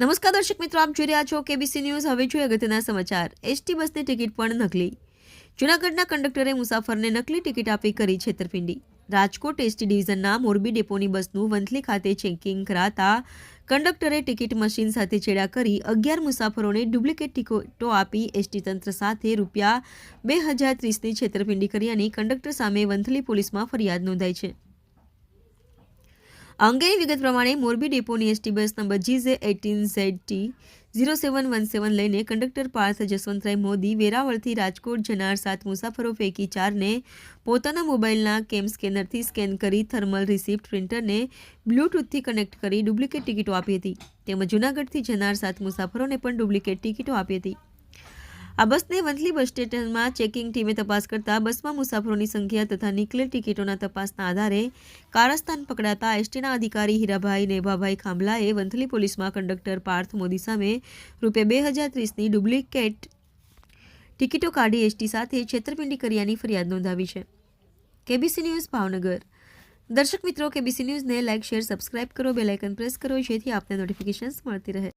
નમસ્કાર દર્શક મિત્રો, આપ જોઈ રહ્યા છો કેબીસી ન્યૂઝ હવે જોઈએ અગત્યના સમાચાર. એસટી બસની ટિકિટ પણ નકલી. જૂનાગઢના કંડક્ટરે મુસાફરને નકલી ટિકિટ આપી કરી છેતરપિંડી. રાજકોટ એસટી ડિવિઝનના મોરબી ડેપોની બસનું વંથલી ખાતે ચેકિંગ કરાતા કંડક્ટરે ટિકિટ મશીન સાથે છેડા કરી અગિયાર મુસાફરોને ડુપ્લિકેટ ટિકિટો આપી એસટી તંત્ર સાથે રૂપિયા બે હજાર ત્રીસની છેતરપિંડી કર્યાની કંડક્ટર સામે વંથલી પોલીસમાં ફરિયાદ નોંધાઈ છે. અંગેની વિગત પ્રમાણે Morbi ડેપોની ST bus number GJ eighteen Z T zero seven one seven લઈને કંડક્ટર પાર્થ જસવંતરાય મોદી વેરાવળથી રાજકોટ જનાર સાત મુસાફરો પૈકી ચારને પોતાના મોબાઈલના કેમ સ્કેનરથી સ્કેન કરી થર્મલ રિસિપ્ટ પ્રિન્ટરને બ્લૂટૂથથી કનેક્ટ કરી ડુપ્લિકેટ ટિકિટો આપી હતી. તેમજ જૂનાગઢથી જનાર સાત મુસાફરોને પણ ડુપ્લિકેટ ટિકિટો આપી હતી. આ બસને વંથલી બસ સ્ટેશનમાં ચેકિંગ ટીમે તપાસ કરતા બસમાં મુસાફરોની સંખ્યા તથા નીકળેલ ટિકિટોના તપાસના આધારે કારસ્તાન પકડાતા એસટીના અધિકારી હીરાભાઈ નેભાભાઈ ખાંભલાએ વંથલી પોલીસમાં કંડક્ટર પાર્થ મોદી સામે રૂપિયા બે હજાર ત્રીસની ડુપ્લિકેટ ટિકિટો કાઢી એસટી સાથે છેતરપિંડી કર્યાની ફરિયાદ નોંધાવી છે. KBC news Bhavnagar. દર્શક મિત્રો, કેબીસી ન્યૂઝને લાઇક, શેર, સબસ્ક્રાઇબ કરો બેલાઇકન પ્રેસ કરો, જેથી આપને નોટિફિકેશન્સ મળતી રહે.